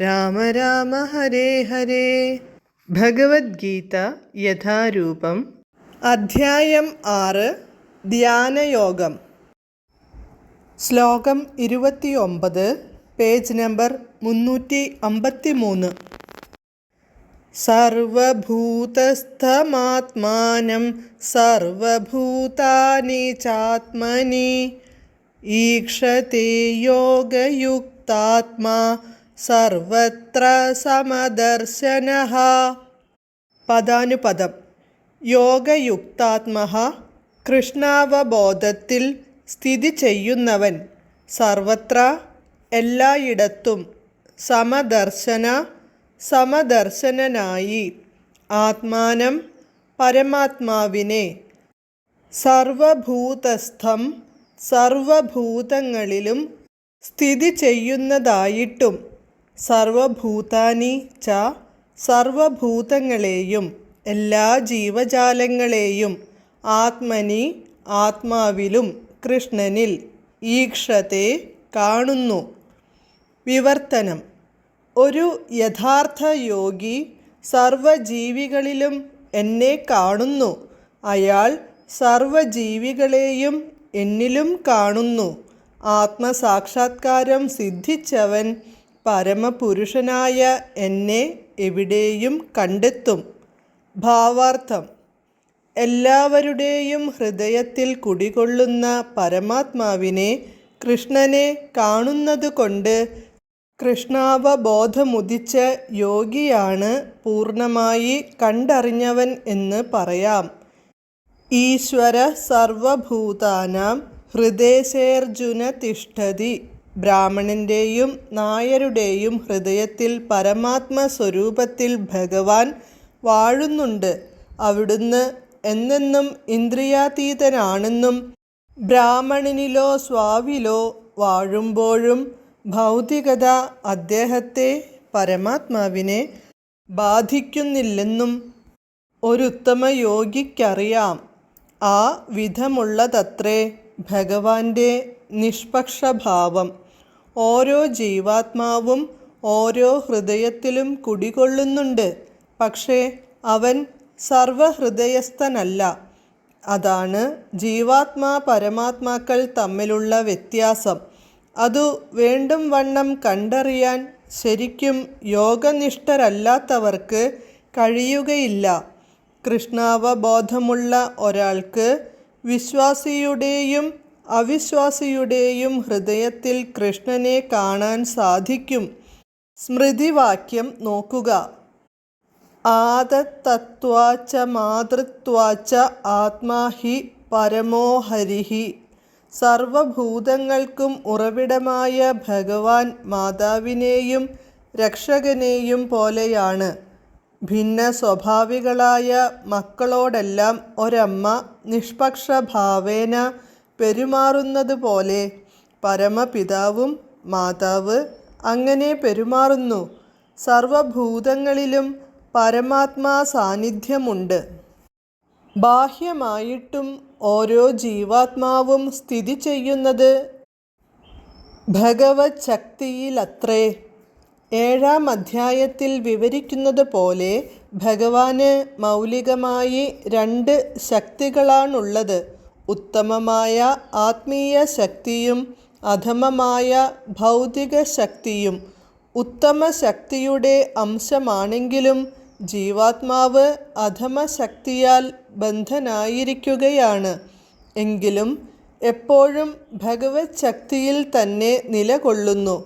രാമ രാമ ഹരേ ഹരേ. ഭഗവത്ഗീത യഥാരൂപം. അധ്യായം ആറ്. ധ്യാനയോഗം. ശ്ലോകം ഇരുപത്തിയൊമ്പത് പേജ് നമ്പർ മുന്നൂറ്റി അമ്പത്തി മൂന്ന് സർവഭൂതസ്ഥമാത്മാനം സർവഭൂതാനി ചാത്മനി. ഈക്ഷത്തെ യോഗയുക്താത്മാ സർവത്ര സമദർശന. പദാനുപദം. യോഗയുക്താത്മഹ കൃഷ്ണാവബോധത്തിൽ സ്ഥിതി ചെയ്യുന്നവൻ സർവത്ര എല്ലായിടത്തും സമദർശന സമദർശനനായി ആത്മാനം പരമാത്മാവിനെ സർവഭൂതസ്ഥം സർവഭൂതങ്ങളിലും സ്ഥിതി ചെയ്യുന്നതായിട്ടും സർവഭൂതാനി ച സർവഭൂതങ്ങളെയും എല്ലാ ജീവജാലങ്ങളെയും ആത്മനി ആത്മാവിലും കൃഷ്ണനിൽ ഈക്ഷത്തെ കാണുന്നു. വിവർത്തനം. ഒരു യഥാർത്ഥ യോഗി സർവജീവികളിലും എന്നെ കാണുന്നു. അയാൾ സർവജീവികളെയും എന്നിലും കാണുന്നു. ആത്മസാക്ഷാത്കാരം സിദ്ധിച്ചവൻ പരമപുരുഷനായ എന്നെ എവിടെയും കണ്ടെത്തും. ഭാവാർത്ഥം. എല്ലാവരുടെയും ഹൃദയത്തിൽ കുടികൊള്ളുന്ന പരമാത്മാവിനെ കൃഷ്ണനെ കാണുന്നതുകൊണ്ട് കൃഷ്ണാവബോധമുദിച്ച യോഗിയാണ് പൂർണമായി കണ്ടറിഞ്ഞവൻ എന്ന് പറയാം. ഈശ്വര സർവഭൂതാനാം ഹൃദയസേർജുന തിഷ്ഠതി ബ്രാഹ്മണന്റെയും നായരുടെയും ഹൃദയത്തിൽ പരമാത്മ സ്വരൂപത്തിൽ ഭഗവാൻ വാഴുന്നുണ്ട്. അവിടുന്ന് എന്നെന്നും ഇന്ദ്രിയാതീതനാണെന്നും ബ്രാഹ്മണനിലോ സ്വാവിലോ വാഴുമ്പോഴും ഭൗതികത അദ്ദേഹത്തെ പരമാത്മാവിനെ ബാധിക്കുന്നില്ലെന്നും ഒരുത്തമ യോഗിക്കറിയാം. ആ വിധമുള്ളതത്രേ ഭഗവാന്റെ നിഷ്പക്ഷഭാവം. ഓരോ ജീവാത്മാവും ഓരോ ഹൃദയത്തിലും കുടികൊള്ളുന്നുണ്ട്. പക്ഷേ അവൻ സർവഹൃദയസ്ഥനല്ല. അതാണ് ജീവാത്മാ പരമാത്മാക്കൾ തമ്മിലുള്ള വ്യത്യാസം. അതു വേണ്ടും വണ്ണം കണ്ടറിയാൻ ശരിക്കും യോഗനിഷ്ഠരല്ലാത്തവർക്ക് കഴിയുകയില്ല. കൃഷ്ണാവബോധമുള്ള ഒരാൾക്ക് വിശ്വാസിയുടെയും അവിശ്വാസിയുടെയും ഹൃദയത്തിൽ കൃഷ്ണനെ കാണാൻ സാധിക്കും. സ്മൃതിവാക്യം നോക്കുക. ആദത്തത്വാച്ച മാതൃത്വാച്ച ആത്മാഹി പരമോഹരിഹി പരമോ ഹരിഹി സർവഭൂതങ്ങൾക്കും ഉറവിടമായ ഭഗവാൻ മാതാവിനെയും രക്ഷകനെയും പോലെയാണ്. ഭിന്ന സ്വഭാവികളായ മക്കളോടെല്ലാം ഒരമ്മ നിഷ്പക്ഷഭാവേന പെരുമാറുന്നത് പോലെ പരമപിതാവും മാതാവ് അങ്ങനെ പെരുമാറുന്നു. സർവഭൂതങ്ങളിലും പരമാത്മാ സാന്നിധ്യമുണ്ട്. ബാഹ്യമായിട്ടും ഓരോ ജീവാത്മാവും സ്ഥിതി ചെയ്യുന്നത് ഭഗവത് ശക്തിയിലത്രേ. ഏഴാം അധ്യായത്തിൽ വിവരിക്കുന്നത് പോലെ ഭഗവാന് മൗലികമായി രണ്ട് ശക്തികളാണുള്ളത്. ഉത്തമമായ ആത്മീയ ശക്തിയും അധമമായ ഭൗതിക ശക്തിയും ഉത്തമ ശക്തിയുടെ അംശമാണെങ്കിലും ജീവാത്മാവ് അധമ ശക്തിയാൽ ബന്ധനായിരിക്കുകയാണ്. എങ്കിലും എപ്പോഴും ഭഗവത് ശക്തിയിൽ തന്നെ നിലകൊള്ളുന്നു.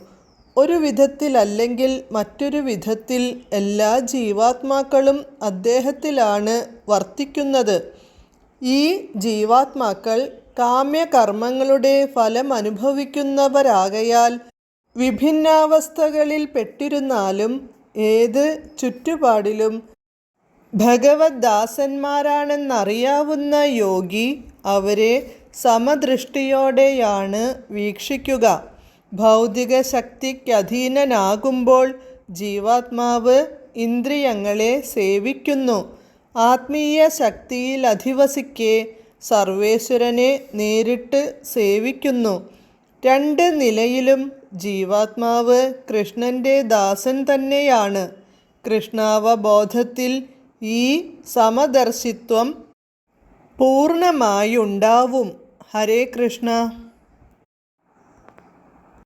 ഒരു വിധത്തിലല്ലെങ്കിൽ മറ്റൊരു വിധത്തിൽ എല്ലാ ജീവാത്മാക്കളും അദ്ദേഹത്തിലാണ് വർത്തിക്കുന്നത്. ഈ ജീവാത്മാക്കൾ കാമ്യകർമ്മങ്ങളുടെ ഫലം അനുഭവിക്കുന്നവരാകയാൽ വിഭിന്നാവസ്ഥകളിൽ പെട്ടിരുന്നാലും ഏത് ചുറ്റുപാടിലും ഭഗവദ്ദാസന്മാരാണെന്നറിയാവുന്ന യോഗി അവരെ സമദൃഷ്ടിയോടെയാണ് വീക്ഷിക്കുക. ഭൗതിക ശക്തിക്കധീനനാകുമ്പോൾ ജീവാത്മാവ് ഇന്ദ്രിയങ്ങളെ സേവിക്കുന്നു. ആത്മീയ ശക്തിയിൽ അധിവസിക്കെ സർവേശ്വരനെ നേരിട്ട് സേവിക്കുന്നു. രണ്ട് നിലയിലും ജീവാത്മാവ് കൃഷ്ണന്റെ ദാസൻ തന്നെയാണ്. കൃഷ്ണാവബോധത്തിൽ ഈ സമദർശിത്വം പൂർണമായുണ്ടാവും ഹരേ കൃഷ്ണ.